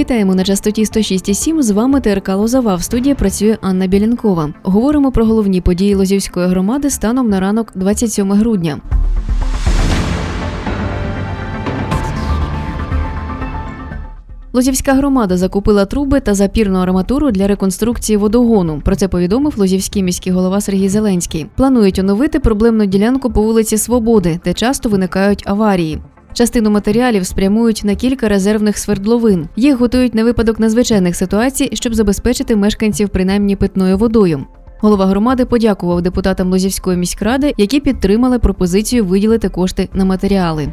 Вітаємо на частоті 106,7. З вами ТРК Лозова. В студії працює Анна Білянкова. Говоримо про головні події Лозівської громади станом на ранок 27 грудня. Лозівська громада закупила труби та запірну арматуру для реконструкції водогону. Про це повідомив Лозівський міський голова Сергій Зеленський. Планують оновити проблемну ділянку по вулиці Свободи, де часто виникають аварії. Частину матеріалів спрямують на кілька резервних свердловин. Їх готують на випадок надзвичайних ситуацій, щоб забезпечити мешканців принаймні питною водою. Голова громади подякував депутатам Лозівської міськради, які підтримали пропозицію виділити кошти на матеріали.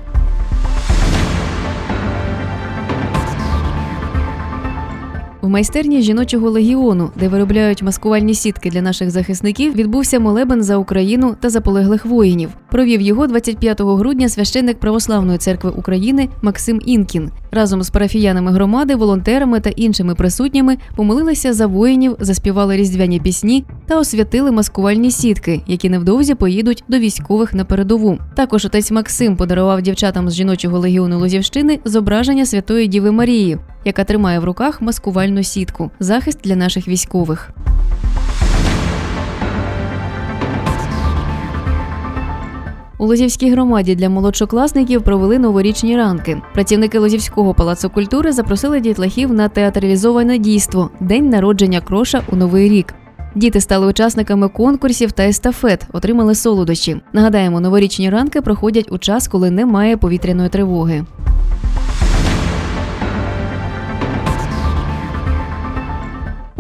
В майстерні жіночого легіону, де виробляють маскувальні сітки для наших захисників, відбувся молебен за Україну та за полеглих воїнів. Провів його 25 грудня священник Православної церкви України Максим Інкін. Разом з парафіянами громади, волонтерами та іншими присутніми помолилися за воїнів, заспівали різдвяні пісні та освятили маскувальні сітки, які невдовзі поїдуть до військових на передову. Також отець Максим подарував дівчатам з жіночого легіону Лозівщини зображення Святої Діви Марії, яка тримає в руках маскувальну сітку захист для наших військових. У Лозівській громаді для молодшокласників провели новорічні ранки. Працівники Лозівського палацу культури запросили дітлахів на театралізоване дійство День народження кроша у новий рік. Діти стали учасниками конкурсів та естафет, отримали солодощі. Нагадаємо, новорічні ранки проходять у час, коли немає повітряної тривоги.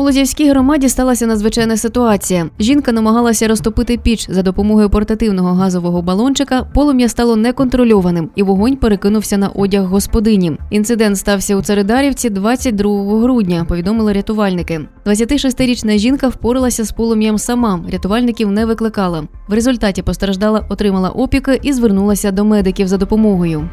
Лозівській громаді сталася надзвичайна ситуація. Жінка намагалася розтопити піч за допомогою портативного газового балончика. Полум'я стало неконтрольованим, і вогонь перекинувся на одяг господині. Інцидент стався у Царидарівці 22 грудня. Повідомили рятувальники. 26-річна жінка впоралася з полум'ям сама. Рятувальників не викликала. В результаті постраждала, отримала опіки і звернулася до медиків за допомогою.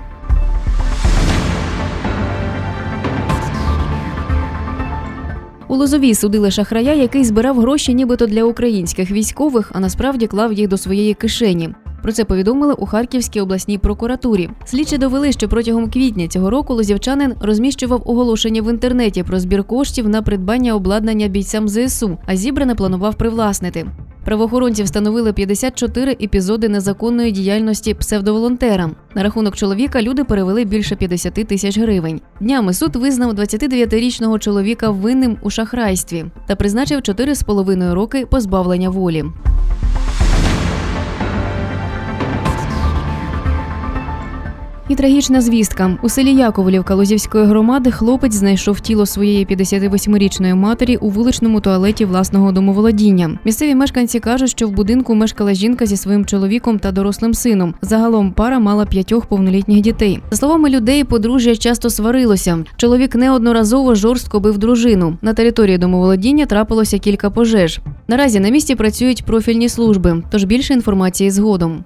У Лозовій судили шахрая, який збирав гроші нібито для українських військових, а насправді клав їх до своєї кишені. Про це повідомили у Харківській обласній прокуратурі. Слідчі довели, що протягом квітня цього року лозівчанин розміщував оголошення в інтернеті про збір коштів на придбання обладнання бійцям ЗСУ, а зібране планував привласнити. Правоохоронці встановили 54 епізоди незаконної діяльності псевдоволонтерам. На рахунок чоловіка люди перевели більше 50 тисяч гривень. Днями суд визнав 29-річного чоловіка винним у шахрайстві та призначив 4,5 роки позбавлення волі. І трагічна звістка у селі Яковлівка Лозівської громади хлопець знайшов тіло своєї 58-річної матері у вуличному туалеті власного домоволодіння. Місцеві мешканці кажуть, що в будинку мешкала жінка зі своїм чоловіком та дорослим сином. Загалом пара мала п'ятьох повнолітніх дітей. За словами людей, подружжя часто сварилося. Чоловік неодноразово жорстко бив дружину. На території домоволодіння трапилося кілька пожеж. Наразі на місці працюють профільні служби, тож більше інформації згодом.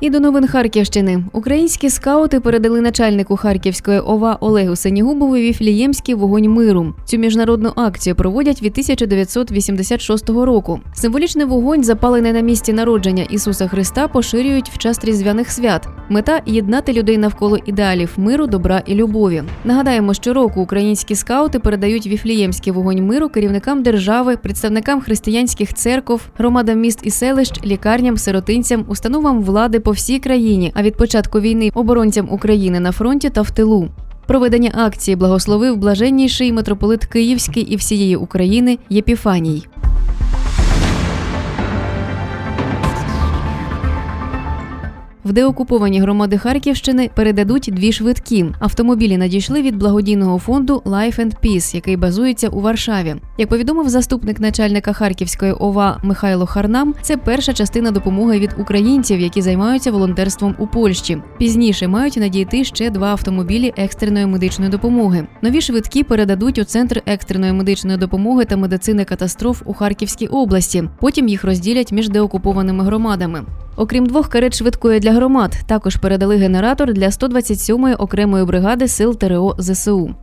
І до новин Харківщини. Українські скаути передали начальнику Харківської ОВА Олегу Сенігубову Віфліємський вогонь миру. Цю міжнародну акцію проводять від 1986 року. Символічний вогонь, запалений на місці народження Ісуса Христа, поширюють в час різдвяних свят. Мета єднати людей навколо ідеалів миру, добра і любові. Нагадаємо, щороку українські скаути передають віфліємський вогонь миру керівникам держави, представникам християнських церков, громадам міст і селищ, лікарням, сиротинцям, установам влади по всій країні, а від початку війни оборонцям України на фронті та в тилу. Проведення акції благословив блаженніший митрополит Київський і всієї України Єпіфаній. В деокуповані громади Харківщини передадуть дві швидкі. Автомобілі надійшли від благодійного фонду Life and Peace, який базується у Варшаві. Як повідомив заступник начальника Харківської ОВА Михайло Харнам, це перша частина допомоги від українців, які займаються волонтерством у Польщі. Пізніше мають надійти ще два автомобілі екстреної медичної допомоги. Нові швидкі передадуть у центр екстреної медичної допомоги та медицини катастроф у Харківській області. Потім їх розділять між деокупованими громадами. Окрім двох карет швидкої для громад, також передали генератор для 127-ї окремої бригади сил ТРО ЗСУ.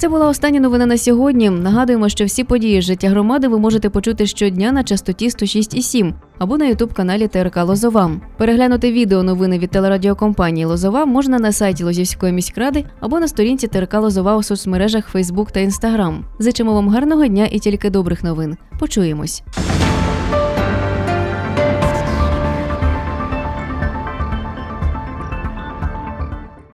Це була остання новина на сьогодні. Нагадуємо, що всі події життя громади ви можете почути щодня на частоті 106,7 або на ютуб каналі ТРК Лозова. Переглянути відео новини від телерадіокомпанії Лозова можна на сайті Лозівської міськради або на сторінці ТРК Лозова у соцмережах Facebook та Instagram. Зичимо вам гарного дня і тільки добрих новин. Почуємось.